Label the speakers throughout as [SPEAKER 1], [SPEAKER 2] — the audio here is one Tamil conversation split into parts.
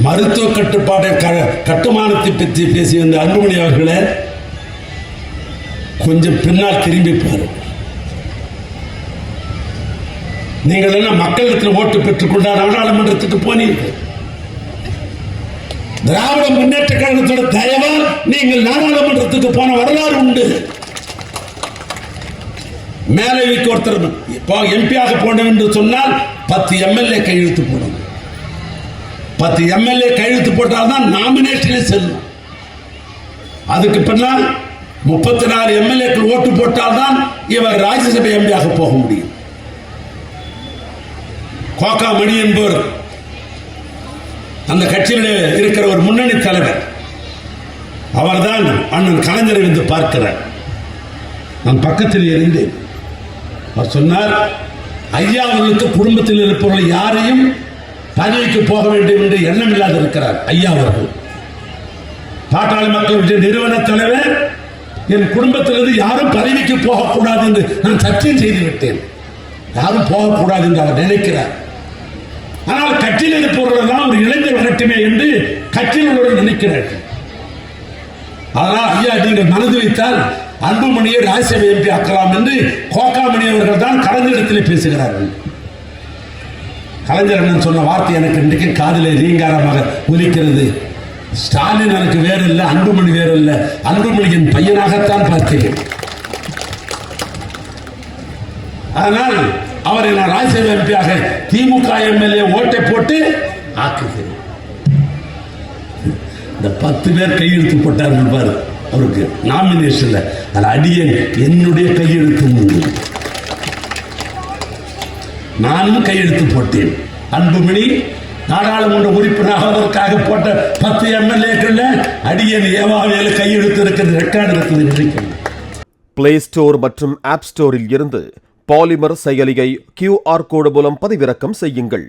[SPEAKER 1] மருத்துவ கட்டுப்பாட்டை க- கட்டுமானத்தை பற்றி பேசி வந்த அன்புமணி அவர்களை கொஞ்சம் பின்னால் திரும்பி பாரு. நீங்கள் என்ன மக்களிடத்தில் ஓட்டு பெற்றுக்கொண்டா நாடாளுமன்றத்துக்கு போனீர்கள்? திராவிட முன்னேற்ற கழகத்தோட தயவால் நீங்கள் நாடாளுமன்றத்துக்கு போன வரலாறு உண்டு. மேலவைக்கு ஒருத்தர் இப்போ எம்பியாக போனோம் என்று சொன்னால் பத்து எம்எல்ஏ கையெழுத்து போடணும் பத்து எம்எல்ஏ கையெழுத்து போட்டால்தான் நாமினேஷனே செல்லும். அதுக்கு பின்னால் முப்பத்தி நாலு எம்எல்ஏக்கள் ஓட்டு போட்டால் தான் இவர் ராஜ்யசபை எம்பியாக போக முடியும். கோகா மணி என்பவர் அந்த கட்சியில் இருக்கிற ஒரு முன்னணி தலைவர் அவர்தான் அண்ணன் கலைஞரை வந்து பார்க்கிறார். நான் பக்கத்தில் இருந்தேன். அவர் சொன்னார் ஐயா அவர்களுக்கு குடும்பத்தில் இருப்பவர்கள் யாரையும் பதவிக்கு போக வேண்டும் என்று எண்ணம் இல்லாது இருக்கிறார். ஐயா அவர்கள். பாட்டாளி மக்களுடைய நிறுவன தலைவர் என் குடும்பத்திலிருந்து யாரும் பதவிக்கு போகக்கூடாது என்று நான் சத்தியம் செய்து விட்டேன். யாரும் போகக்கூடாது என்று அவர் நினைக்கிறார். ஆனால் கட்சியில் இருப்பவர்கள் எல்லாம் ஒரு இளைஞர் வரட்டுமே என்று கட்சியில் உள்ளவர்கள் நினைக்கிறார்கள். அதனால் ஐயா நீங்கள் மனது வைத்தால் அன்புமணியை ராஜ்யசபை எம்பி ஆக்கலாம் என்று கோகாமணி அவர்கள் தான் கலைஞரிடத்தில் பேசுகிறார்கள். கலைஞர் அண்ணன் சொன்ன வார்த்தை எனக்கு இன்றைக்கு காதிலே ரீங்காரமாக ஒலிக்கிறது. ஸ்டாலின் எனக்கு வேறு இல்லை அன்புமணி வேறு இல்லை அன்புமணியின் பையனாகத்தான் பார்த்தேன். அதனால் அவரை நான் ராஜ்யசபா எம்பியாக திமுக எம்எல்ஏ ஓட்டை போட்டு ஆக்குகிறேன். இந்த பத்து பேர் கையெழுத்து போட்டார்கள் பாரு அவருக்கு நாமினேஷன்ல அது அடியேன். என்னுடைய கையெழுத்து உண்டு. நானும் கையெழுத்து போட்டேன். அன்புமணி நாடாளுமன்ற உறுப்பினர் ஆவதற்காக போட்ட பத்து எம்எல்ஏக்கள்ல அடியன் ஏவாவேல கையெழுத்து இருக்கிறது ரெக்கார்டு இருக்குது நினைக்கிறேன்.
[SPEAKER 2] பிளே ஸ்டோர் மற்றும் ஆப் ஸ்டோரில் இருந்து பாலிமர் செயலியை கியூஆர் கோடு மூலம் பதிவிறக்கம் செய்யுங்கள்.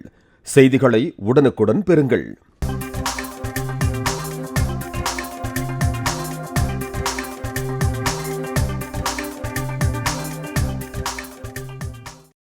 [SPEAKER 2] செய்திகளை உடனுக்குடன் பெறுங்கள்.